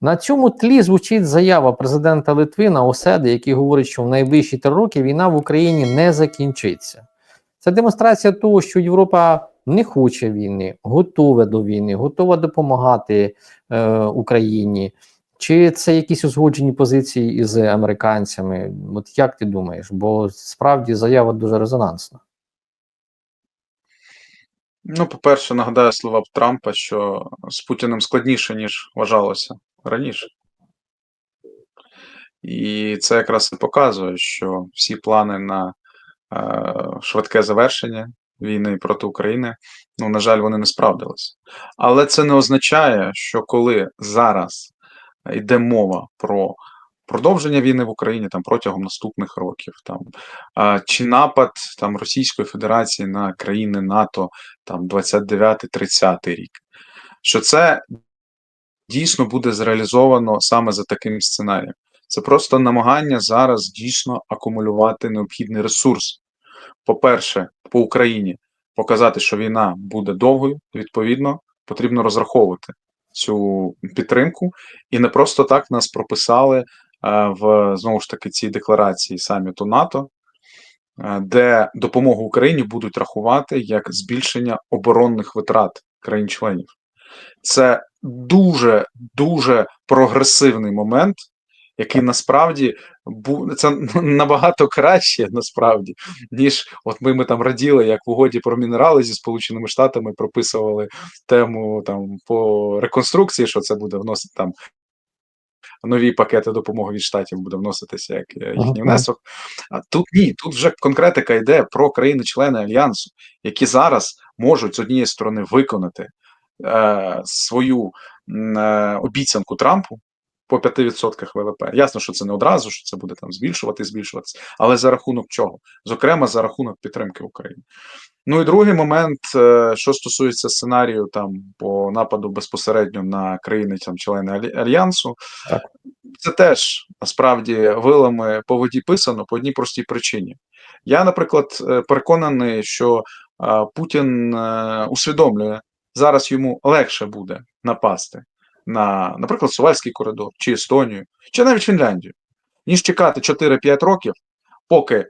На цьому тлі звучить заява президента Литви на Оседи, який говорить, що в найближчі три роки війна в Україні не закінчиться. Це демонстрація того, що Європа не хоче війни, готова до війни, готова допомагати е, Україні. Чи це якісь узгоджені позиції із американцями? От як ти думаєш? Бо справді заява дуже резонансна. Ну, по-перше, нагадаю слова Трампа, що з Путіним складніше, ніж вважалося раніше. І це якраз і показує, що всі плани на е, швидке завершення війни проти України, ну, на жаль, вони не справдилися. Але це не означає, що коли зараз йде мова про продовження війни в Україні там протягом наступних років, там чи напад там Російської Федерації на країни НАТО там 29-30 рік, що це дійсно буде зреалізовано саме за таким сценарієм. Це просто намагання зараз дійсно акумулювати необхідний ресурс. По-перше, по Україні показати, що війна буде довгою, відповідно, потрібно розраховувати цю підтримку, і не просто так нас прописали в знову ж таки цій декларації саміту НАТО, е, де допомогу Україні будуть рахувати як збільшення оборонних витрат країн-членів. Це дуже дуже прогресивний момент, який насправді це набагато краще, насправді, ніж от ми, ми там раділи, як в угоді про мінерали зі Сполученими Штатами прописували тему там по реконструкції, що це буде вносити там. Нові пакети допомоги від штатів буде вноситися як е, їхній внесок. А тут ні, тут вже конкретика йде про країни-члени альянсу, які зараз можуть з однієї сторони виконати е, свою е, обіцянку Трампу по 5% ВВП. Ясно, що це не одразу, що це буде там збільшувати, збільшуватися, але за рахунок чого? Зокрема, за рахунок підтримки України. Ну і другий момент, е, що стосується сценарію там по нападу безпосередньо на країни там члени альянсу, так. це теж насправді вилами по воді писано по одній простій причині. Я, наприклад, е, переконаний, що Путін е, усвідомлює, зараз йому легше буде напасти на, наприклад, Сувальський коридор, чи Естонію, чи навіть Фінляндію, ніж чекати 4-5 років, поки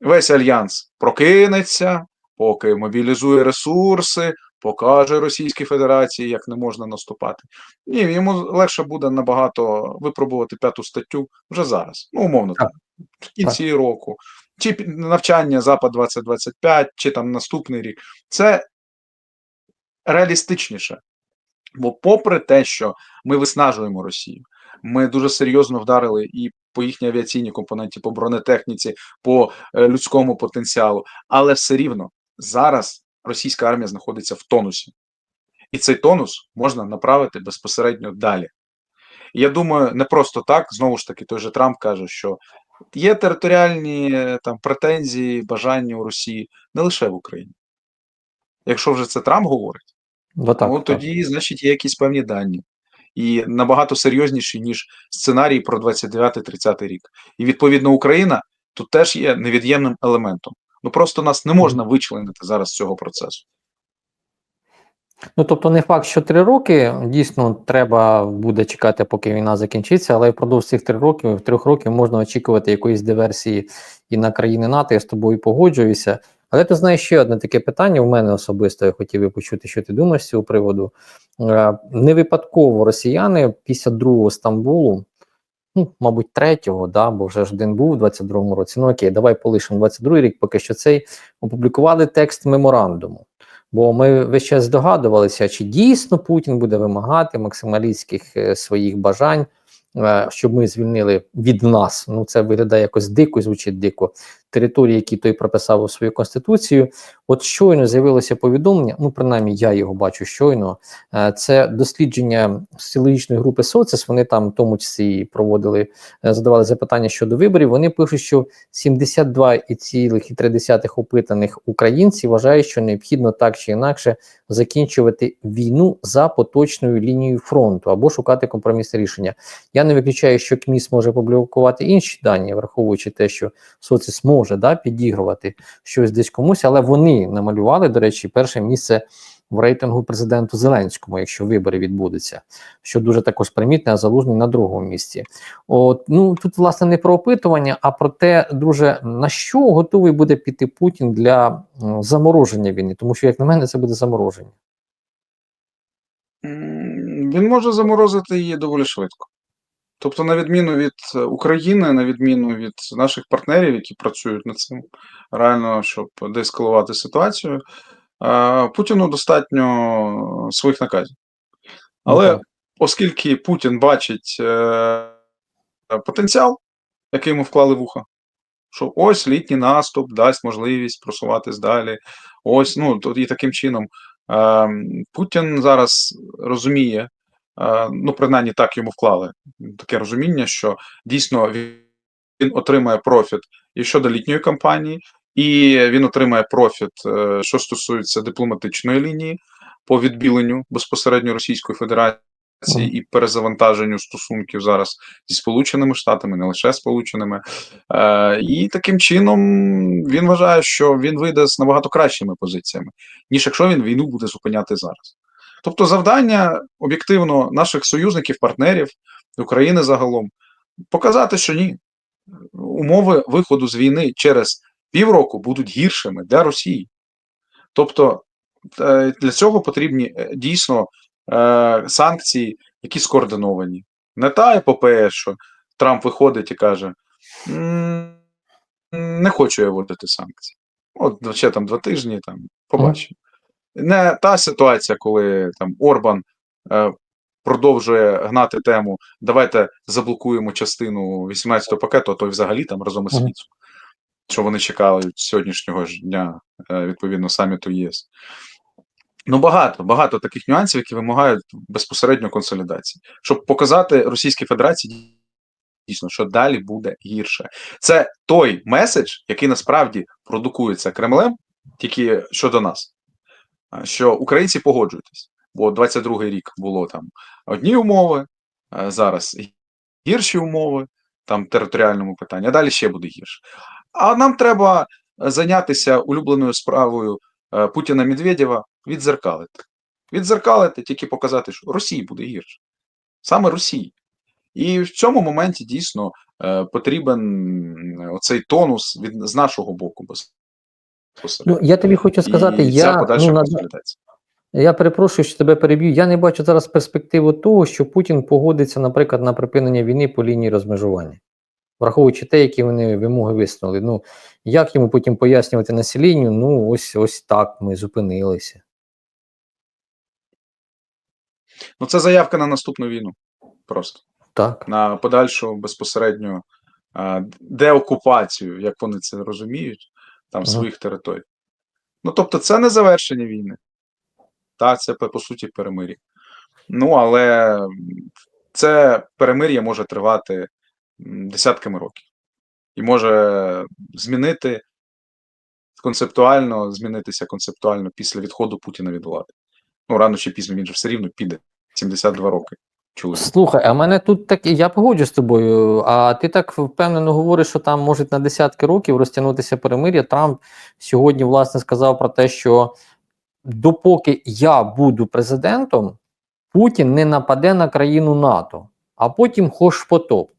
весь альянс прокинеться, поки мобілізує ресурси, покаже Російській Федерації, як не можна наступати. Ні, йому легше буде набагато випробувати п'яту статтю вже зараз. Ну, умовно, так. в кінці так. року, чи навчання Запад 2025, чи там наступний рік. Це реалістичніше. Бо, попри те, що ми виснажуємо Росію, ми дуже серйозно вдарили і по їхній авіаційній компоненті, по бронетехніці, по е, людському потенціалу, але все рівно зараз російська армія знаходиться в тонусі, і цей тонус можна направити безпосередньо далі. Я думаю, не просто так знову ж таки, той же Трамп каже, що є територіальні е, там претензії, бажання у Росії не лише в Україні. Якщо вже це Трамп говорить. Ну, так, ну так. тоді, значить, є якісь певні дані. І набагато серйозніші, ніж сценарій про 29-30 рік. І відповідно Україна тут теж є невід'ємним елементом. Ну просто нас не можна вичленити зараз з цього процесу. Ну тобто, не факт, що три роки дійсно треба буде чекати, поки війна закінчиться, але впродовж цих три років, трьох років можна очікувати якоїсь диверсії і на країни НАТО. Я з тобою погоджуюся. Але ти знаєш ще одне таке питання. У мене особисто я хотів би почути, що ти думаєш з цього приводу. Е, не випадково росіяни після другого Стамбулу, ну, мабуть, третього, да, бо вже ж один був у 22-му році. Ну окей, давай полишимо 22-й рік, поки що цей опублікували текст меморандуму. Бо ми весь час здогадувалися, чи дійсно Путін буде вимагати максималістських е, своїх бажань. Е, щоб ми звільнили від нас. Ну це виглядає якось дико, звучить дико. Території, які той прописав у свою конституцію. От щойно з'явилося повідомлення. Ну, принаймні, я його бачу щойно. Е, це дослідження соціологічної групи Соцес. Вони там в тому числі проводили, е, задавали запитання щодо виборів. Вони пишуть, що 72,3 опитаних українців вважають, що необхідно так чи інакше закінчувати війну за поточною лінією фронту або шукати компромісне рішення. Я не виключаю, що КМІС може публікувати інші дані, враховуючи те, що соціс може да, підігрувати щось десь комусь, але вони намалювали, до речі, перше місце в рейтингу президенту Зеленському, якщо вибори відбудуться, що дуже також примітне, а залужний на другому місці. От ну тут власне не про опитування, а про те, друже, на що готовий буде піти Путін для замороження війни, тому що, як на мене, це буде замороження. Він може заморозити її доволі швидко. Тобто, на відміну від е, України, на відміну від наших партнерів, які працюють над цим реально, щоб деескалувати ситуацію, е, Путіну достатньо своїх наказів. Але так. оскільки Путін бачить е, потенціал, який йому вклали в ухо, що ось літній наступ дасть можливість просуватись далі. Ось, ну і таким чином е, Путін зараз розуміє, е, ну принаймні так йому вклали таке розуміння, що дійсно він, він отримає профіт і щодо літньої кампанії, і він отримає профіт, е, що стосується дипломатичної лінії по відбіленню безпосередньо Російської Федерації. І перезавантаженню стосунків зараз зі Сполученими Штатами, не лише Сполученими, Е, і таким чином він вважає, що він вийде з набагато кращими позиціями, ніж якщо він війну буде зупиняти зараз. Тобто, завдання об'єктивно наших союзників, партнерів України загалом показати, що ні, умови виходу з війни через півроку будуть гіршими для Росії. Тобто е, для цього потрібні е, дійсно е, санкції, які скоординовані. Не та епопея, що Трамп виходить і каже: не хочу я вводити санкції. От ще там два тижні, там побачимо. Не та ситуація, коли там Орбан е, продовжує гнати тему. Давайте заблокуємо частину 18-го пакету, а то й взагалі там разом із. Фіцом. Що вони чекали сьогоднішнього ж дня, е, відповідно, саміту ЄС. Ну, багато, багато таких нюансів, які вимагають безпосередньо консолідації, щоб показати Російській Федерації дійсно, що далі буде гірше. Це той меседж, який насправді продукується Кремлем, тільки щодо нас, що українці погоджуйтесь, бо 22-й рік було там одні умови, зараз гірші умови, там територіальному питанні, а далі ще буде гірше. А нам треба зайнятися улюбленою справою е, Путіна Медведєва відзеркалити. Відзеркалити, тільки показати, що Росії буде гірше. Саме Росії. І в цьому моменті дійсно е, потрібен оцей тонус від з нашого боку. Ну я тобі хочу сказати, І я ну, на, консолідація. Я перепрошую, що тебе переб'ю. Я не бачу зараз перспективу того, що Путін погодиться, наприклад, на припинення війни по лінії розмежування, враховуючи те, які вони вимоги висунули. Ну як йому потім пояснювати населенню? Ну, ось ось так ми зупинилися. Ну це заявка на наступну війну. Просто Так. на подальшу безпосередньо е, деокупацію, як вони це розуміють, там Ага. своїх територій. Ну тобто, це не завершення війни. Так, це по по суті перемир'я. Ну, але це перемир'я може тривати десятками років і може змінити концептуально, змінитися концептуально після відходу Путіна від влади. Ну, рано чи пізно він же все рівно піде. 72 роки. Чоловік. Слухай, а мене тут так, я погоджуюсь з тобою. А ти так впевнено говориш, що там можуть на десятки років розтягнутися перемир'я. Трамп сьогодні власне сказав про те, що допоки я буду президентом, Путін не нападе на країну НАТО, а потім хоч потоп.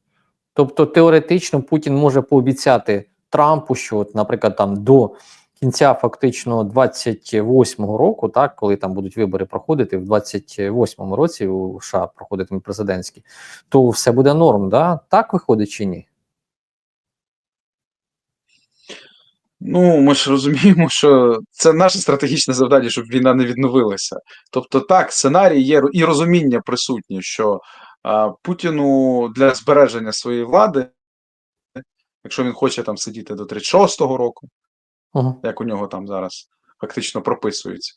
Тобто теоретично Путін може пообіцяти Трампу, що, от, наприклад, там до кінця фактично 28-го року, так, коли там будуть вибори проходити, в 28-му році у США проходитиме президентські, то все буде норм, да? так виходить чи ні? Ну, ми ж розуміємо, що це наше стратегічне завдання, щоб війна не відновилася. Тобто, так, сценарій є і розуміння присутні, що а, Путіну для збереження своєї влади, якщо він хоче там сидіти до 36-го року, Угу. як у нього там зараз фактично прописується,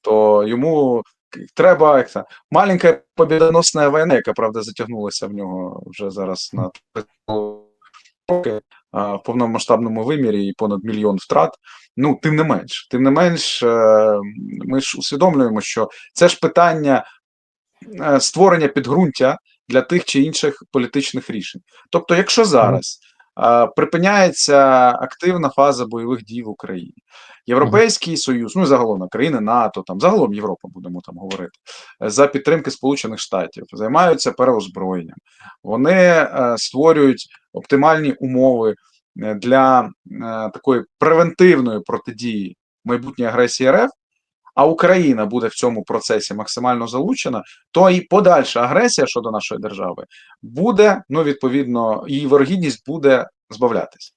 то йому треба як це, маленька побідоносна війна, яка правда затягнулася в нього вже зараз на роки в повномасштабному вимірі і понад мільйон втрат. Ну, тим не менш, тим не менш, е, ми ж усвідомлюємо, що це ж питання е, створення підґрунтя для тих чи інших політичних рішень. Тобто, якщо зараз припиняється активна фаза бойових дій в Україні. Європейський Союз, ну і загалом країни НАТО, там загалом Європа, будемо там говорити, за підтримки Сполучених Штатів займаються переозброєнням. Вони е, створюють оптимальні умови е, для е, такої превентивної протидії майбутньої агресії РФ. А Україна буде в цьому процесі максимально залучена, то і подальша агресія щодо нашої держави буде, ну відповідно, її вирогідність буде збавлятися.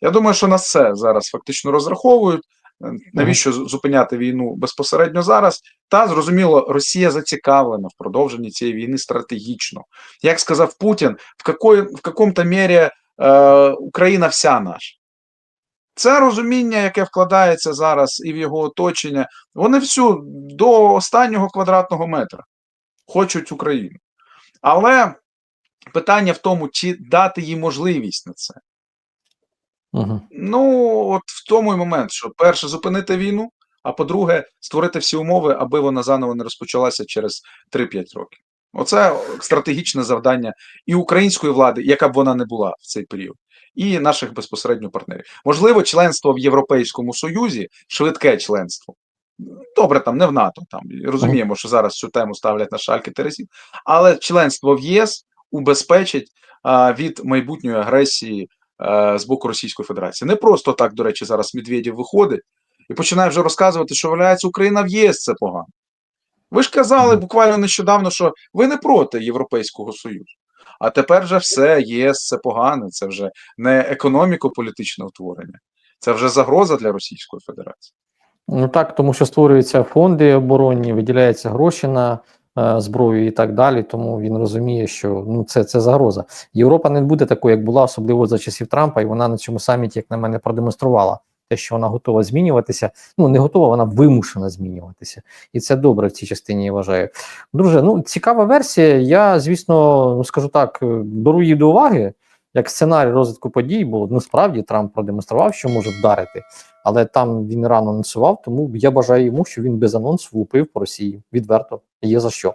Я думаю, що на це зараз фактично розраховують. Е, Навіщо зупиняти війну безпосередньо зараз? Та зрозуміло, Росія зацікавлена в продовженні цієї війни стратегічно. Як сказав Путін, в какой, в какому-то мірі е, Україна вся наша. Це розуміння, яке вкладається зараз і в його оточення, вони всю до останнього квадратного метра хочуть Україну. Але питання в тому, чи дати їй можливість на це. Угу. Ну, от в тому і момент, що перше, зупинити війну, а по-друге, створити всі умови, аби вона заново не розпочалася через 3-5 років. Оце стратегічне завдання і української влади, яка б вона не була в цей період, і наших безпосередньо партнерів. Можливо, членство в Європейському Союзі, швидке членство. Добре, там не в НАТО, там розуміємо, що зараз цю тему ставлять на шальки терезів, але членство в ЄС убезпечить а, від майбутньої агресії а, з боку Російської Федерації. Не просто так, до речі, зараз Медведєв виходить і починає вже розказувати, що виявляється Україна в ЄС це погано. Ви ж казали буквально нещодавно, що ви не проти Європейського Союзу. А тепер вже все, ЄС це погано, це вже не економіко-політичне утворення, це вже загроза для Російської Федерації. Ну так, тому що створюються фонди оборонні, виділяються гроші на е, зброю і так далі. Тому він розуміє, що ну це, це загроза. Європа не буде такою, як була, особливо за часів Трампа, і вона на цьому саміті, як на мене, продемонструвала те, що вона готова змінюватися. Ну не готова, вона вимушена змінюватися, і це добре в цій частині. Я вважаю. Друже, ну цікава версія. Я, звісно, ну скажу так, е, беру її до уваги. Як сценарій розвитку подій, бо ну справді Трамп продемонстрував, що може вдарити, але там він рано анонсував, тому я бажаю йому, що він без анонсу влупив по Росії. Відверто є за що.